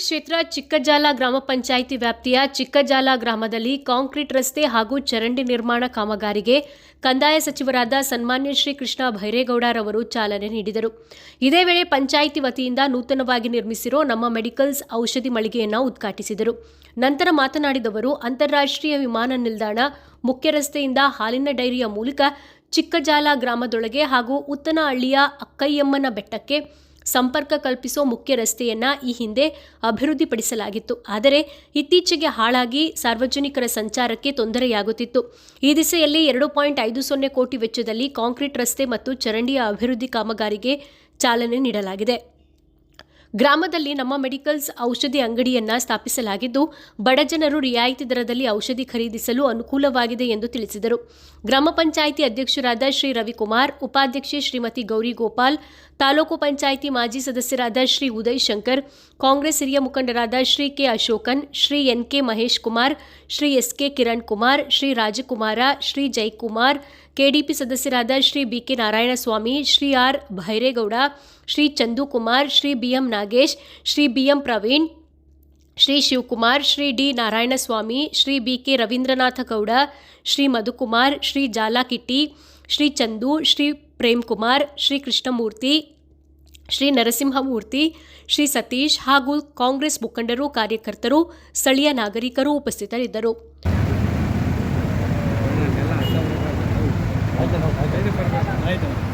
ಕ್ಷೇತ್ರ ಚಿಕ್ಕಜಾಲ ಗ್ರಾಮ ಪಂಚಾಯಿತಿ ವ್ಯಾಪ್ತಿಯ ಚಿಕ್ಕಜಾಲ ಗ್ರಾಮದಲ್ಲಿ ಕಾಂಕ್ರೀಟ್ ರಸ್ತೆ ಹಾಗೂ ಚರಂಡಿ ನಿರ್ಮಾಣ ಕಾಮಗಾರಿಗೆ ಕಂದಾಯ ಸಚಿವರಾದ ಸನ್ಮಾನ್ಯ ಶ್ರೀ ಕೃಷ್ಣ ಭೈರೇಗೌಡರವರು ಚಾಲನೆ ನೀಡಿದರು. ಇದೇ ವೇಳೆ ಪಂಚಾಯಿತಿ ವತಿಯಿಂದ ನೂತನವಾಗಿ ನಿರ್ಮಿಸಿರೋ ನಮ್ಮ ಮೆಡಿಕಲ್ಸ್ ಔಷಧಿ ಮಳಿಗೆಯನ್ನು ಉದ್ಘಾಟಿಸಿದರು. ನಂತರ ಮಾತನಾಡಿದವರು ಅಂತಾರಾಷ್ಟ್ರೀಯ ವಿಮಾನ ನಿಲ್ದಾಣ, ಮುಖ್ಯ ರಸ್ತೆಯಿಂದ ಹಾಲಿನ ಡೈರಿಯ ಮೂಲಕ ಚಿಕ್ಕಜಾಲ ಗ್ರಾಮದೊಳಗೆ ಹಾಗೂ ಉತ್ತನಹಳ್ಳಿಯ ಅಕ್ಕಯ್ಯಮ್ಮನ ಬೆಟ್ಟಕ್ಕೆ ಸಂಪರ್ಕ ಕಲ್ಪಿಸೋ ಮುಖ್ಯ ರಸ್ತೆಯನ್ನ ಈ ಹಿಂದೆ ಅಭಿವೃದ್ಧಿಪಡಿಸಲಾಗಿತ್ತು. ಆದರೆ ಇತ್ತೀಚೆಗೆ ಹಾಳಾಗಿ ಸಾರ್ವಜನಿಕರ ಸಂಚಾರಕ್ಕೆ ತೊಂದರೆಯಾಗುತ್ತಿತ್ತು. ಈ ದಿಸೆಯಲ್ಲಿ ಎರಡು ಪಾಯಿಂಟ್ ಐದು ಸೊನ್ನೆ ಕೋಟಿ ವೆಚ್ಚದಲ್ಲಿ ಕಾಂಕ್ರೀಟ್ ರಸ್ತೆ ಮತ್ತು ಚರಂಡಿಯ ಅಭಿವೃದ್ಧಿ ಕಾಮಗಾರಿಗೆ ಚಾಲನೆ ನೀಡಲಾಗಿದೆ. ಗ್ರಾಮದಲ್ಲಿ ನಮ್ಮ ಮೆಡಿಕಲ್ಸ್ ಔಷಧಿ ಅಂಗಡಿಯನ್ನ ಸ್ಥಾಪಿಸಲಾಗಿದ್ದು, ಬಡ ಜನರು ರಿಯಾಯಿತಿ ದರದಲ್ಲಿ ಔಷಧಿ ಖರೀದಿಸಲು ಅನುಕೂಲವಾಗಿದೆ ಎಂದು ತಿಳಿಸಿದರು. ಗ್ರಾಮ ಪಂಚಾಯಿತಿ ಅಧ್ಯಕ್ಷರಾದ ಶ್ರೀ ರವಿಕುಮಾರ್, ಉಪಾಧ್ಯಕ್ಷೆ ಶ್ರೀಮತಿ ಗೌರಿ ಗೋಪಾಲ್ ತಾಲೂಕು ಪಂಚಾಯಿತಿ ಮಾಜಿ ಸದಸ್ಯರಾದ ಶ್ರೀ ಉದಯ್ ಶಂಕರ್, ಕಾಂಗ್ರೆಸ್ ಹಿರಿಯ ಮುಖಂಡರಾದ Shri K Ashokan, Shri N K Mahesh Kumar, Shri S K Kiran Kumar, Shri Rajakumara, Shri Jaikumar, KDP ಸದಸ್ಯರಾದ Shri B BK Narayanaswamy, Shri R Byregowda, Shri Chandu Kumar Shri BM Nagesh Nagesh, Shri B M Praveen, Shri Shivakumar, Shri D Narayanaswamy, Shri B K Ravindranatha Gowda, Shri Madhukumar, Shri Jalakitti, Shri Chandu, Shri Premkumar, Shri Krishnamurthy, Shri Narasimhamurthy, Shri Satish ಹಾಗೂ ಕಾಂಗ್ರೆಸ್ ಮುಖಂಡರು, ಕಾರ್ಯಕರ್ತರು, ಸ್ಥಳೀಯ ನಾಗರಿಕರು ಉಪಸ್ಥಿತರಿದ್ದರು. ಆಯ್ತು.